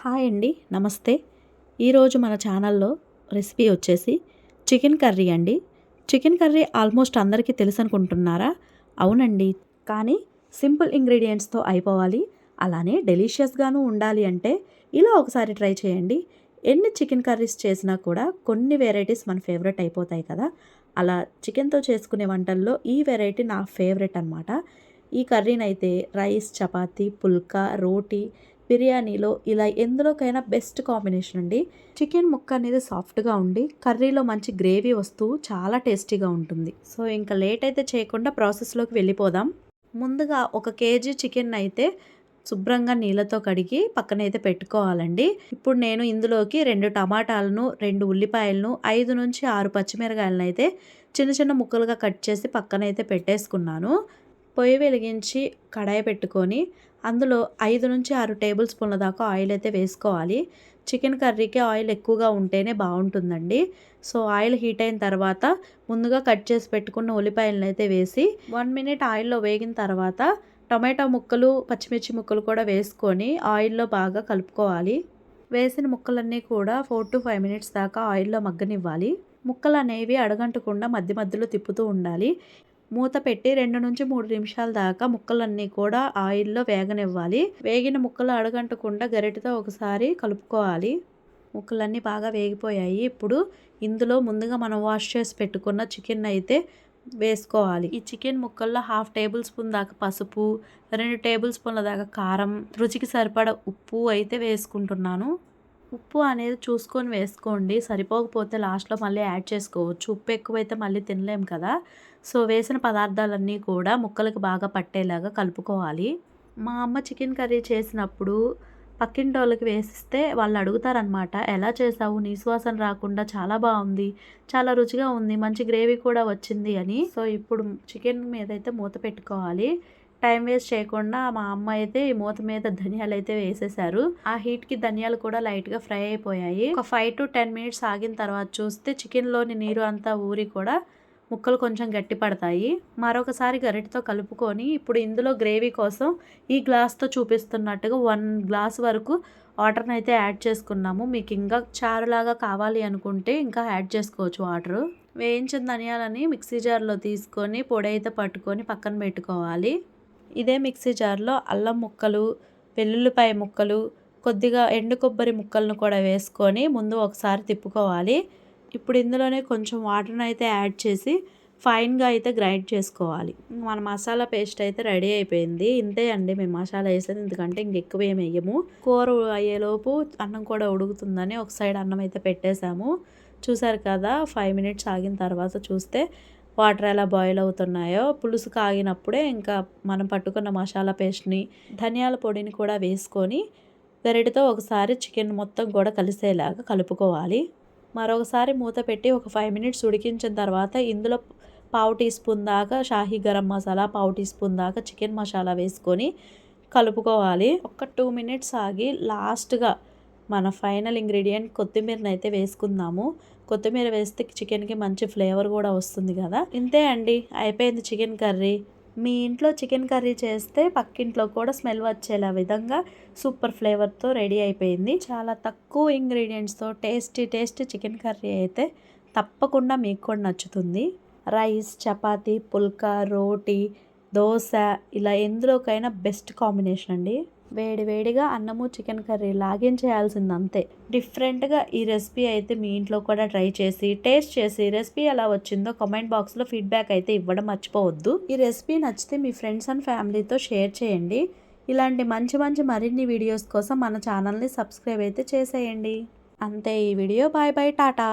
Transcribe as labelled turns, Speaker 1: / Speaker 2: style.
Speaker 1: Hi అండి నమస్తే. ఈరోజు మన ఛానల్లో రెసిపీ వచ్చేసి చికెన్ కర్రీ అండి. చికెన్ కర్రీ ఆల్మోస్ట్ అందరికీ తెలుసు అనుకుంటున్నారా అవునండి. కానీ సింపుల్ ఇంగ్రీడియంట్స్తో అయిపోవాలి. అలానే డెలిషియస్గాను ఉండాలి అంటే ఇలా ఒకసారి ట్రై చేయండి. ఎన్ని చికెన్ కర్రీస్ చేసినా కూడా కొన్ని వెరైటీస్ మన ఫేవరెట్ అయిపోతాయి కదా. అలా చికెన్తో చేసుకునే వంటల్లో ఈ వెరైటీ నా ఫేవరెట్ అనమాట ఈ కర్రీనైతే రైస్ చపాతీ పుల్కా రోటీ బిర్యానీలో ఇలా ఎందులోకైనా బెస్ట్ కాంబినేషన్ అండి. చికెన్ ముక్క అనేది సాఫ్ట్గా ఉండి కర్రీలో మంచి గ్రేవీ వస్తూ చాలా టేస్టీగా ఉంటుంది. సో ఇంకా లేట్ అయితే చేయకుండా ప్రాసెస్లోకి వెళ్ళిపోదాం. ముందుగా ఒక కేజీ చికెన్ అయితే శుభ్రంగా నీళ్ళతో కడిగి పక్కనైతే పెట్టుకోవాలండి. ఇప్పుడు నేను ఇందులోకి రెండు టమాటాలను రెండు ఉల్లిపాయలను ఐదు నుంచి ఆరు పచ్చిమిరకాయలను అయితే చిన్న చిన్న ముక్కలుగా కట్ చేసి పక్కనైతే పెట్టేసుకున్నాను. పొయ్యి వెలిగించి కడాయి పెట్టుకొని అందులో ఐదు నుంచి ఆరు టేబుల్ స్పూన్ల దాకా ఆయిల్ అయితే వేసుకోవాలి. చికెన్ కర్రీకి ఆయిల్ ఎక్కువగా ఉంటేనే బాగుంటుందండి. సో ఆయిల్ హీట్ అయిన తర్వాత ముందుగా కట్ చేసి పెట్టుకున్న ఉల్లిపాయలను అయితే వేసి వన్ మినిట్ ఆయిల్లో వేగిన తర్వాత టమాటా ముక్కలు పచ్చిమిర్చి ముక్కలు కూడా వేసుకొని ఆయిల్లో బాగా కలుపుకోవాలి. వేసిన ముక్కలన్నీ కూడా ఫోర్ టు ఫైవ్ మినిట్స్ దాకా ఆయిల్లో మగ్గనివ్వాలి. ముక్కలు అనేవి అడగంటకుండా మధ్య మధ్యలో తిప్పుతూ ఉండాలి. మూత పెట్టి రెండు నుంచి మూడు నిమిషాల దాకా ముక్కలన్నీ కూడా ఆయిల్లో వేగనివ్వాలి. వేగిన ముక్కలు అడగంటకుండా గరిటతో ఒకసారి కలుపుకోవాలి. ముక్కలన్నీ బాగా వేగిపోయాయి. ఇప్పుడు ఇందులో ముందుగా మనం వాష్ చేసి పెట్టుకున్న చికెన్ అయితే వేసుకోవాలి. ఈ చికెన్ ముక్కల్లో హాఫ్ టేబుల్ స్పూన్ దాకా పసుపు రెండు టేబుల్ స్పూన్ల దాకా కారం రుచికి సరిపడ ఉప్పు అయితే వేసుకుంటున్నాను. ఉప్పు అనేది చూసుకొని వేసుకోండి. సరిపోకపోతే లాస్ట్లో మళ్ళీ యాడ్ చేసుకోవచ్చు. ఉప్పు ఎక్కువైతే మళ్ళీ తినలేం కదా. సో వేసిన పదార్థాలన్నీ కూడా ముక్కలకు బాగా పట్టేలాగా కలుపుకోవాలి. మా అమ్మ చికెన్ కర్రీ చేసినప్పుడు పక్కింటి వాళ్ళకి వేసిస్తే వాళ్ళు అడుగుతారనమాట ఎలా చేసావు? నీ సువాసన రాకుండా చాలా బాగుంది చాలా రుచిగా ఉంది మంచి గ్రేవీ కూడా వచ్చింది అని. సో ఇప్పుడు చికెన్ మీద అయితే మూత పెట్టుకోవాలి. టైం వేస్ట్ చేయకుండా మా అమ్మ అయితే ఈ మూత మీద ధనియాలు అయితే వేసేసారు ఆ హీట్కి ధనియాలు కూడా లైట్గా ఫ్రై అయిపోయాయి. ఒక ఫైవ్ టు టెన్ మినిట్స్ ఆగిన తర్వాత చూస్తే చికెన్లోని నీరు అంతా ఊరి కూడా ముక్కలు కొంచెం గట్టి పడతాయి. మరొకసారి గరిటతో కలుపుకొని ఇప్పుడు ఇందులో గ్రేవీ కోసం ఈ గ్లాస్తో చూపిస్తున్నట్టుగా వన్ గ్లాస్ వరకు వాటర్ని అయితే యాడ్ చేసుకున్నాము. మీకు ఇంకా చారులాగా కావాలి అనుకుంటే ఇంకా యాడ్ చేసుకోవచ్చు వాటర్. వేయించిన ధనియాలని మిక్సీ జార్లో తీసుకొని పొడి అయితే పట్టుకొని పక్కన పెట్టుకోవాలి. ఇదే మిక్సీ జార్లో అల్లం ముక్కలు వెల్లుల్లిపాయ ముక్కలు కొద్దిగా ఎండు కొబ్బరి ముక్కలను కూడా వేసుకొని ముందు ఒకసారి తిప్పుకోవాలి. ఇప్పుడు ఇందులోనే కొంచెం వాటర్ని అయితే యాడ్ చేసి ఫైన్గా అయితే గ్రైండ్ చేసుకోవాలి. మన మసాలా పేస్ట్ అయితే రెడీ అయిపోయింది. ఇంతే అండి మేము మసాలా వేసేది. ఎందుకంటే ఇంకెక్కువ ఏమి వేయము. కూర అయ్యేలోపు అన్నం కూడా ఉడుకుతుందని ఒక సైడ్ అన్నం అయితే పెట్టేశాము. చూసారు కదా ఫైవ్ మినిట్స్ ఆగిన తర్వాత చూస్తే వాటర్ ఎలా బాయిల్ అవుతున్నాయో. పులుసు కాగినప్పుడే ఇంకా మనం పట్టుకున్న మసాలా పేస్ట్ని ధనియాల పొడిని కూడా వేసుకొని గరిటతో ఒకసారి చికెన్ మొత్తం కూడా కలిసేలాగా కలుపుకోవాలి. మరొకసారి మూత పెట్టి ఒక ఫైవ్ మినిట్స్ ఉడికించిన తర్వాత ఇందులో పావు టీ స్పూన్ దాకా షాహీ గరం మసాలా పావు టీ స్పూన్ దాకా చికెన్ మసాలా వేసుకొని కలుపుకోవాలి. ఒక టూ మినిట్స్ ఆగి లాస్ట్గా మన ఫైనల్ ఇంగ్రీడియంట్ కొత్తిమీరని అయితే వేసుకుందాము. కొత్తిమీర వేస్తే చికెన్కి మంచి ఫ్లేవర్ కూడా వస్తుంది కదా. ఇంతే అండి. అయిపోయింది చికెన్ కర్రీ. మీ ఇంట్లో చికెన్ కర్రీ చేస్తే పక్కింట్లో కూడా స్మెల్ వచ్చేలా విధంగా సూపర్ ఫ్లేవర్తో రెడీ అయిపోయింది. చాలా తక్కువ ఇంగ్రీడియంట్స్తో టేస్టీ టేస్టీ చికెన్ కర్రీ అయితే తప్పకుండా మీకు కూడా నచ్చుతుంది. రైస్ చపాతీ పుల్కా రోటీ దోశ ఇలా ఎందులోకైనా బెస్ట్ కాంబినేషన్ అండి. వేడి వేడిగా అన్నము చికెన్ కర్రీ లాగిన్ చేయాల్సింది అంతే డిఫరెంట్గా ఈ రెసిపీ అయితే మీ ఇంట్లో కూడా ట్రై చేసి టేస్ట్ చేసి రెసిపీ ఎలా వచ్చిందో కామెంట్ బాక్స్లో ఫీడ్బ్యాక్ అయితే ఇవ్వడం మర్చిపోవద్దు. ఈ రెసిపీ నచ్చితే మీ ఫ్రెండ్స్ అండ్ ఫ్యామిలీతో షేర్ చేయండి. ఇలాంటి మంచి మంచి మరిన్ని వీడియోస్ కోసం మన ఛానల్ని సబ్స్క్రైబ్ అయితే చేసేయండి. అంతే ఈ వీడియో. Bye bye Tata.